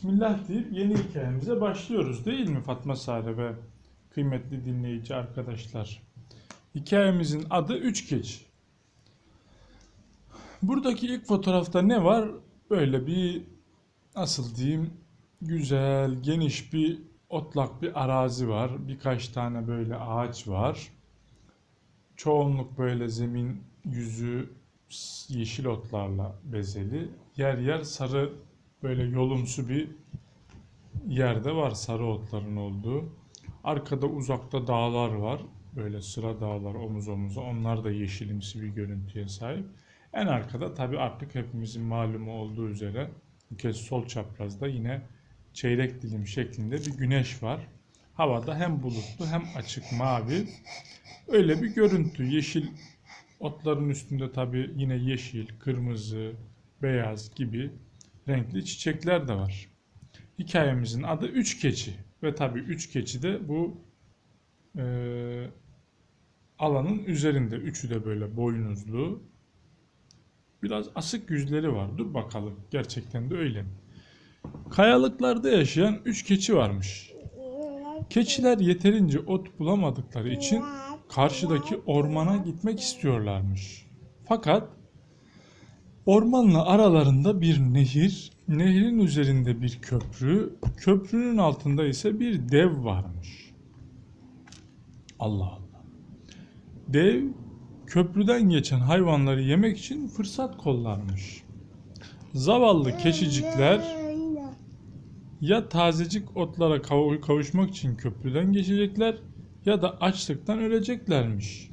Bismillah deyip yeni hikayemize başlıyoruz değil mi Fatma Sare ve kıymetli dinleyici arkadaşlar? Hikayemizin adı Üç Keçi. Buradaki ilk fotoğrafta ne var? Böyle bir nasıl diyeyim güzel geniş bir otlak bir arazi var. Birkaç tane böyle ağaç var. Çoğunluk böyle zemin yüzü yeşil otlarla bezeli. Yer yer sarı böyle yolumsu bir yerde var sarı otların olduğu. Arkada uzakta dağlar var. Böyle sıra dağlar omuz omuza. Onlar da yeşilimsi bir görüntüye sahip. En arkada tabii artık hepimizin malumu olduğu üzere bu kez sol çaprazda yine çeyrek dilim şeklinde bir güneş var. Havada hem bulutlu hem açık mavi. Öyle bir görüntü. Yeşil otların üstünde tabii yine yeşil, kırmızı, beyaz gibi renkli çiçekler de var. Hikayemizin adı Üç Keçi ve tabii Üç Keçi de bu eee, alanın üzerinde. Üçü de böyle boynuzlu. Biraz asık yüzleri var. Dur bakalım gerçekten de öyle mi? Kayalıklarda yaşayan üç keçi varmış. Keçiler yeterince ot bulamadıkları için karşıdaki ormana gitmek istiyorlarmış. Fakat ormanla aralarında bir nehir, nehrin üzerinde bir köprü, köprünün altında ise bir dev varmış. Allah Allah. Dev köprüden geçen hayvanları yemek için fırsat kollarmış. Zavallı keçicikler ya tazecik otlara kav- kavuşmak için köprüden geçecekler ya da açlıktan öleceklermiş.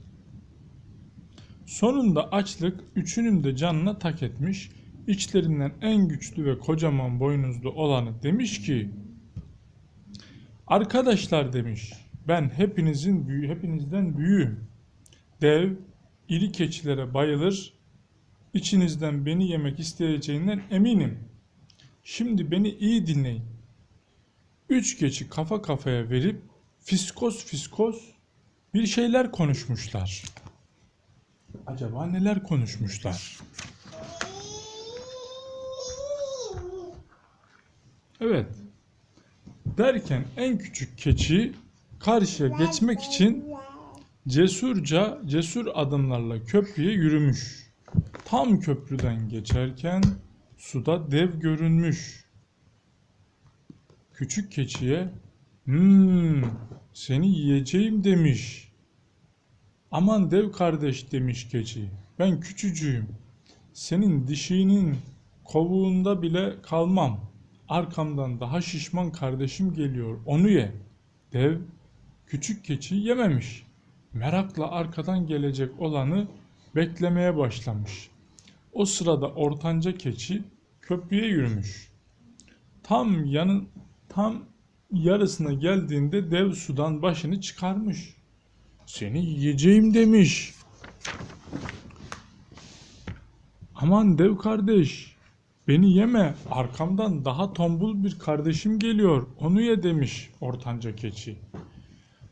Sonunda açlık üçünün de canına tak etmiş. İçlerinden en güçlü ve kocaman boynuzlu olanı demiş ki Arkadaşlar demiş ben hepinizin büyü, hepinizden büyüğüm. Dev iri keçilere bayılır. İçinizden beni yemek isteyeceğinden eminim. Şimdi beni iyi dinleyin. Üç keçi kafa kafaya verip fiskos fiskos bir şeyler konuşmuşlar. Acaba neler konuşmuşlar? Evet. Derken en küçük keçi karşıya geçmek için cesurca cesur adımlarla köprüye yürümüş. Tam köprüden geçerken suda dev görünmüş. Küçük keçiye "Hmm, seni yiyeceğim." demiş. "Aman dev kardeş." demiş keçi. "Ben küçücüğüm. Senin dişinin kovuğunda bile kalmam. Arkamdan daha şişman kardeşim geliyor. Onu ye." Dev küçük keçi yememiş. Merakla arkadan gelecek olanı beklemeye başlamış. O sırada ortanca keçi köprüye yürümüş. Tam yanın tam yarısına geldiğinde dev sudan başını çıkarmış. Seni yiyeceğim demiş. Aman dev kardeş, beni yeme. Arkamdan daha tombul bir kardeşim geliyor. Onu ye demiş ortanca keçi.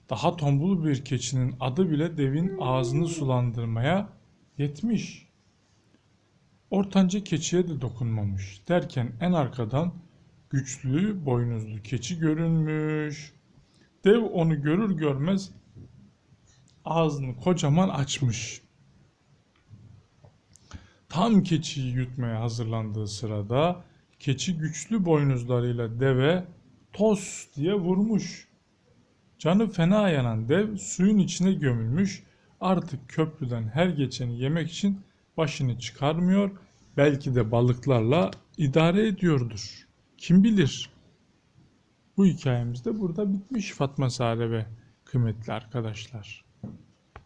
Daha tombul bir keçinin adı bile devin ağzını sulandırmaya yetmiş. Ortanca keçiye de dokunmamış. Derken en arkadan güçlü boynuzlu keçi görünmüş. Dev onu görür görmez ağzını kocaman açmış. Tam keçiyi yutmaya hazırlandığı sırada keçi güçlü boynuzlarıyla deve tos diye vurmuş. Canı fena yanan dev suyun içine gömülmüş. Artık köprüden her geçeni yemek için başını çıkarmıyor. Belki de balıklarla idare ediyordur. Kim bilir? Bu hikayemiz de burada bitmiş Fatma Sare ve kıymetli arkadaşlar.